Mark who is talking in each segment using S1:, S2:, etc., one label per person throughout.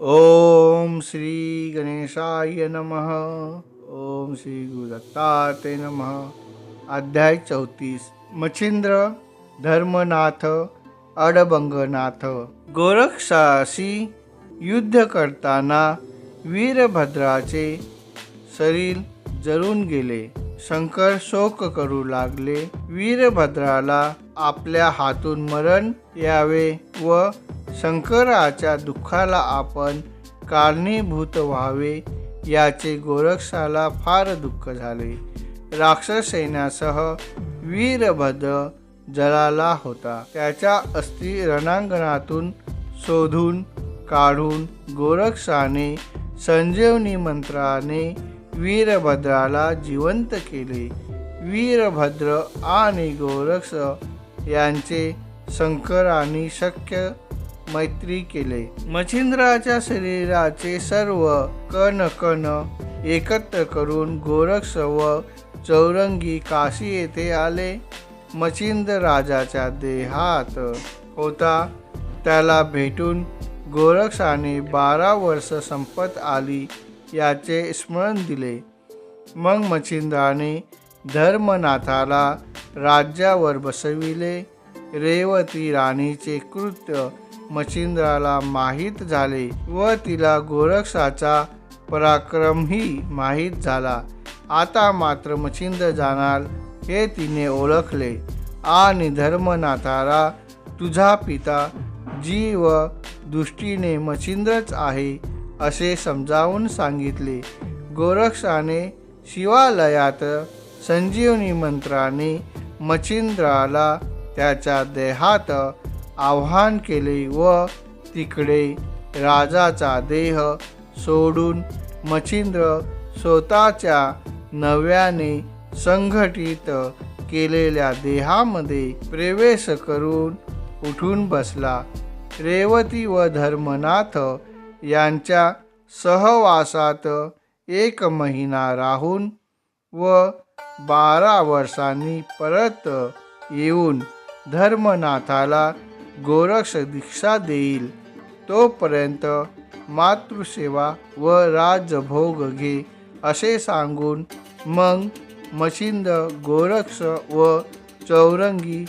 S1: ओम श्री गणेशाय नमः। ओम श्री गुरुदत्ताते नमः। अध्याय चौतीस मच्छिंद्र धर्मनाथ अडबंगनाथ गोरक्षाशी युद्ध करताना वीरभद्राचे शरीर जळून गेले. शंकर शोक करू लागले. वीरभद्राला आपल्या हातून मरण यावे व शंकराच्या दुःखाला आपण कारणीभूत व्हावे याचे गोरक्षाला फार दुःख झाले. राक्षस सैन्यासह वीरभद्र जळाला होता. त्याच्या अस्थि रणांगणातून शोधून काढून गोरक्षाने संजीवनी मंत्राने वीरभद्राला जिवंत केले. वीरभद्र आणि गोरक्ष यांचे शंकराने शक्य मैत्री केले. मच्छिंद्राच्या शरीराचे सर्व कण कण एकत्र करून गोरक्ष व चौरंगी काशी येथे आले. मच्छिंद्र राजाच्या देहात होता. त्याला भेटून गोरक्षाने बारा वर्ष संपत आली याचे स्मरण दिले. मग मच्छिंद्राने धर्मनाथाला राज्यावर बसविले. रेवती राणीचे कृत्य मच्छिंद्राला माहीत झाले व तिला गोरक्षाचा पराक्रमही माहीत झाला. आता मात्र मच्छिंद्र जाणार हे तिने ओळखले. आणि धर्मनाथाला तुझा पिता जीव दृष्टीने मच्छिंद्रच आहे असे समजावून सांगितले. गोरक्षाने शिवालयात संजीवनी मंत्राने मच्छिंद्राला त्याच्या देहात आव्हान केले व तिकडे राजाचा देह सोडून मच्छिंद्र स्वतःच्या नव्याने संघटित केलेल्या देहामध्ये प्रवेश करून उठून बसला. रेवती व धर्मनाथ यांच्या सहवासात एक महिना राहून व बारा वर्षांनी परत येऊन धर्मनाथाला गोरक्ष दीक्षा देईल. तोपर्यंत मातृसेवा व राजभोग घे असे सांगून मग मशिंद गोरक्ष व चौरंगी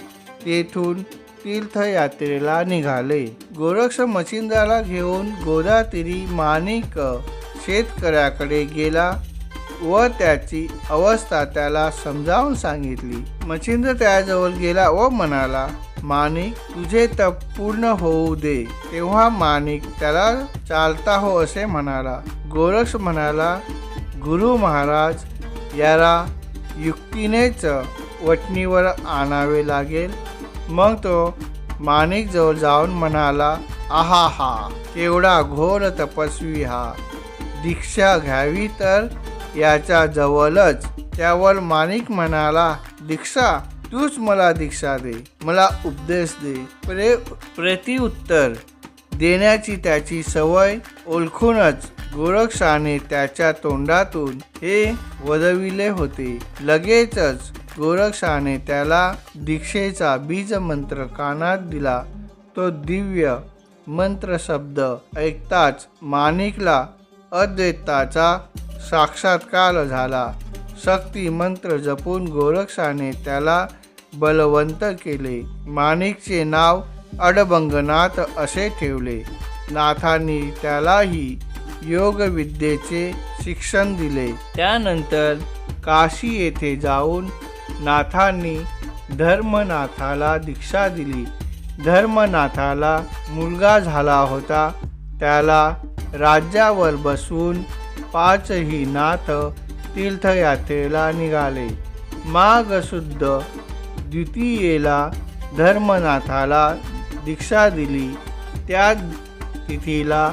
S1: तेथून तीर्थयात्रेला निघाले. गोरक्ष मशिंदाला घेऊन गोदातिरी माणिक शेतकऱ्याकडे गेला व त्याची अवस्था त्याला समजावून सांगितली. मच्छिंद्र त्याजवळ गेला व म्हणाला माणिक तुझे तप पूर्ण होऊ दे. तेव्हा माणिक त्याला चालता हो असे म्हणाला. गोरक्ष म्हणाला गुरु महाराज याला युक्तीनेच वटणीवर आणावे लागेल. मग तो माणिक जवळ जाऊन म्हणाला आहा हा केवढा घोर तपस्वी हा. दीक्षा घ्यावी तर याच्या जवळच. त्यावर माणिक म्हणाला दीक्षा तूच मला दीक्षा दे मला उपदेश दे प्रे प्रतिउत्तर. देण्याची त्याची सवय ओळखूनच गोरक्षाने त्याच्या तोंडातून हे वदविले होते. लगेचच गोरक्षाने त्याला दीक्षेचा बीज मंत्र कानात दिला. तो दिव्य मंत्र शब्द ऐकताच माणिकला अद्वैताचा साक्षात्कार झाला. शक्ती मंत्र जपून गोरक्षाने त्याला बलवंत केले. माणिकचे नाव अडबंगनाथ असे ठेवले. नाथांनी त्यालाही योगविद्येचे शिक्षण दिले. त्यानंतर काशी येथे जाऊन नाथांनी धर्मनाथाला दीक्षा दिली. धर्मनाथाला मुलगा झाला होता. त्याला राज्यावर बसून पाचही नाथ तीर्थयात्रेला निघाले. माघ शुद्ध द्वितीयेला धर्मनाथाला दीक्षा दिली. त्या तिथीला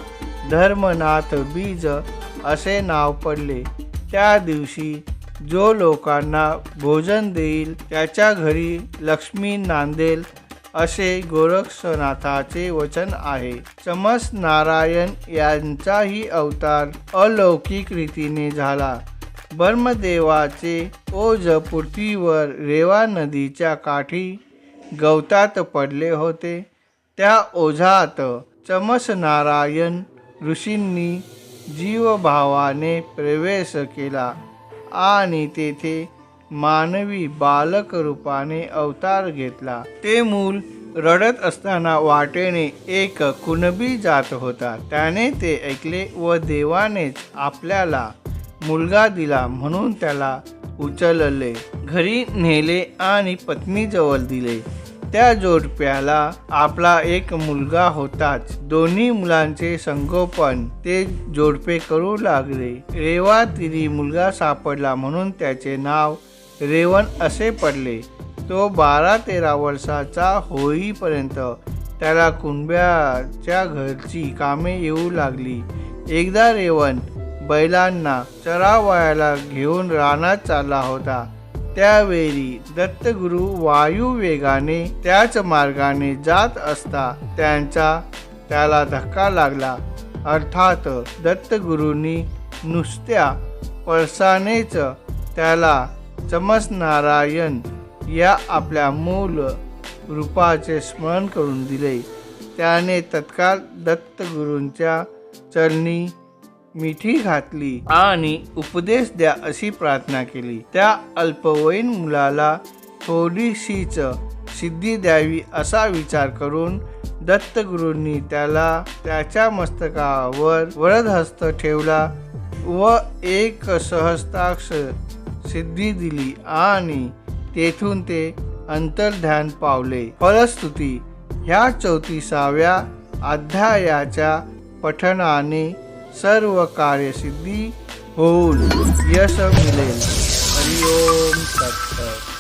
S1: धर्मनाथ बीज असे नाव पडले. त्या दिवशी जो लोकांना भोजन देईल त्याच्या घरी लक्ष्मी नांदेल असे गोरक्षनाथाचे वचन आहे. चमस नारायण यांचाही अवतार अलौकिक रीतीने झाला. ब्रह्मदेवाचे ओझ पृथ्वीवर रेवा नदीच्या काठी गवतात पडले होते. त्या ओझात चमस नारायण ऋषींनी जीवभावाने प्रवेश केला आणि तेथे मानवी बालक रूपाने अवतार घेतला. ते मूल रडत असताना वाटेने एक कुणबी जात होता. त्याने ते ऐकले व देवानेच आपल्याला मुलगा दिला म्हणून त्याला उचलले. घरी नेले आणि पत्नीजवळ दिले. त्या जोडप्याला आपला एक मुलगा होताच. दोन्ही मुलांचे संगोपन ते जोडपे करू लागले. रेवा तिरी मुलगा सापडला म्हणून त्याचे नाव रेवण असे पडले. तो बारा तेरा वर्षाचा होईपर्यंत त्याला कुंब्याच्या घरची कामे येऊ लागली. एकदा रेवण बैलांना चरावयाला घेऊन रानात चालला होता. त्यावेळी दत्तगुरु वायू वेगाने त्याच मार्गाने जात असता त्यांचा त्याला धक्का लागला. अर्थात दत्तगुरूंनी नुसत्या पळसानेच त्याला चमसनारायण या आपल्या मूल रूपाचे स्मरण करून दिले. त्याने तत्काळ दत्तगुरूंच्या चरणी मिठी घातली आणि उपदेश द्या अशी प्रार्थना केली. त्या अल्पवयीन मुलाला थोडीशीच सिद्धी द्यावी असा विचार करून दत्तगुरूंनी त्याला त्याच्या मस्तकावर वरदहस्त ठेवला व एक सहस्ताक्ष सिद्धी दिली आणि तेथून ते अंतर्ध्यान पावले. फलस्तुती ह्या चौतीसाव्या अध्यायाच्या पठणाने સર્વ કાર્ય સિદ્ધિ હોલ યશ મિલે હરિ ઓમ સત્સવ